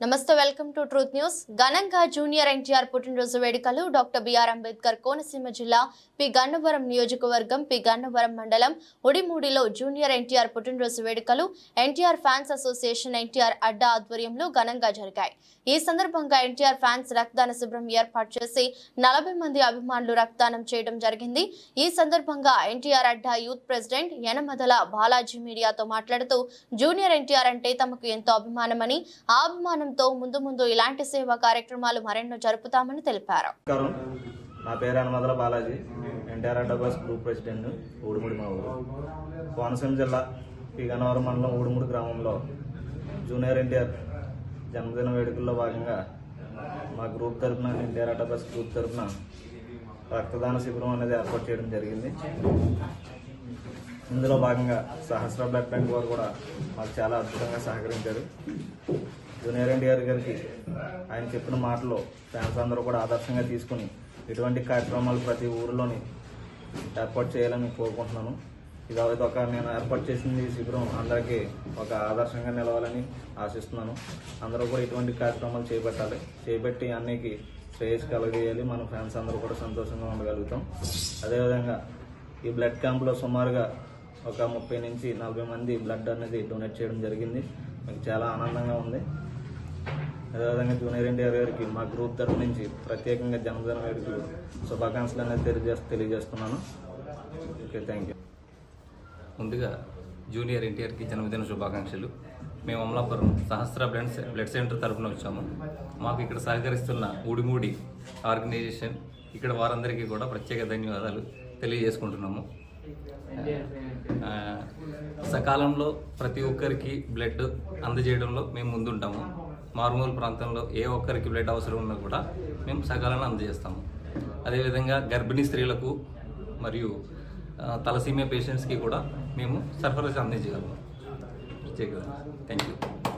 నమస్తే welcome to truth news. ఘనంగా junior NTR పుట్టినరోజు వేడుకలు డాక్టర్ బిఆర్ అంబేద్కర్ కోనసీమ జిల్లా పి. గన్నవరం నియోజకవర్గం పి. గన్నవరం మండలం ఉడిమూడిలో జూనియర్ ఎన్టీఆర్ పుట్టినరోజు వేడుకలు ఎన్టీఆర్ ఫ్యాన్స్ అసోసియేషన్ ఎన్టీఆర్ అడ్డా ఆధ్వర్యంలో ఘనంగా జరిగాయి. ఈ సందర్భంగా ఎన్టీఆర్ ఫ్యాన్స్ రక్తదాన శిబిరం ఏర్పాటు చేసి నలభై మంది అభిమానులు రక్తదానం చేయడం జరిగింది. ఈ సందర్భంగా ఎన్టీఆర్ అడ్డా యూత్ ప్రెసిడెంట్ యనమదల బాలాజీ మీడియాతో మాట్లాడుతూ జూనియర్ ఎన్టీఆర్ అంటే తమకు ఎంతో అభిమానమని ఆ అభిమానంతో ముందు ముందు ఇలాంటి సేవా కార్యక్రమాలు మరెన్నో జరుపుతామని తెలిపారు. నా పేరు అనమదల బాలాజీ. ఎన్టీఆర్ అడ్డబాస్ గ్రూప్ ప్రెసిడెంట్ ఊడుముడి మా ఊరు. కోనసీమ జిల్లా పీగనవరం మండలం ఊడుముడి గ్రామంలో జూనియర్ ఎన్టీఆర్ జన్మదిన వేడుకల్లో భాగంగా మా గ్రూప్ తరఫున ఎన్టీఆర్ అడ్డబాస్ గ్రూప్ తరఫున రక్తదాన శిబిరం అనేది ఏర్పాటు చేయడం జరిగింది. ఇందులో భాగంగా సహస్ర బ్లడ్ బ్యాంక్ వారు కూడా మాకు చాలా అద్భుతంగా సహకరించారు. జూనియర్ ఎన్టీఆర్ గారికి ఆయన చెప్పిన మాటలు ఫ్యాన్స్ అందరూ కూడా ఆదర్శంగా తీసుకుని ఇటువంటి కార్యక్రమాలు ప్రతి ఊరిలోని ఏర్పాటు చేయాలని కోరుకుంటున్నాను. ఇది ఒక నేను ఏర్పాటు చేసింది ఈ శిబిరం అందరికీ ఒక ఆదర్శంగా నిలవాలని ఆశిస్తున్నాను. అందరూ కూడా ఇటువంటి కార్యక్రమాలు చేపట్టాలి. చేపట్టి అన్నికి శ్రేయస్ కలగజేయాలి. మన ఫ్యాన్స్ అందరూ కూడా సంతోషంగా ఉండగలుగుతాం. అదేవిధంగా ఈ బ్లడ్ క్యాంప్లో సుమారుగా ఒక ముప్పై నుంచి నలభై మంది బ్లడ్ అనేది డొనేట్ చేయడం జరిగింది. మీకు చాలా ఆనందంగా ఉంది. అదేవిధంగా జూనియర్ ఎన్టీఆర్ గారికి మా గ్రూప్ తరఫు నుంచి ప్రత్యేకంగా జన్మదిన గారికి శుభాకాంక్షలు అనేది తెలియజేస్తూ తెలియజేస్తున్నాను. ఓకే థ్యాంక్ యూ ముందుగా జూనియర్ ఎన్టీఆర్కి జన్మదిన శుభాకాంక్షలు. మేము Amalapuram Sahasra blood blood center తరఫున వచ్చాము. మాకు ఇక్కడ సహకరిస్తున్న ఊడిమూడి ఆర్గనైజేషన్ ఇక్కడ వారందరికీ కూడా ప్రత్యేక ధన్యవాదాలు తెలియజేసుకుంటున్నాము. సకాలంలో ప్రతి ఒక్కరికి బ్లడ్ అందజేయడంలో మేము ముందుంటాము. మారుమూల ప్రాంతంలో ఏ ఒక్కరికి బ్లడ్ అవసరం ఉన్నా కూడా మేము సకాలంలో అందజేస్తాము. అదేవిధంగా గర్భిణీ స్త్రీలకు మరియు ఆ, తలసీమియా పేషెంట్స్కి కూడా మేము సరఫరా అందించగలము. ప్రత్యేక థ్యాంక్ యూ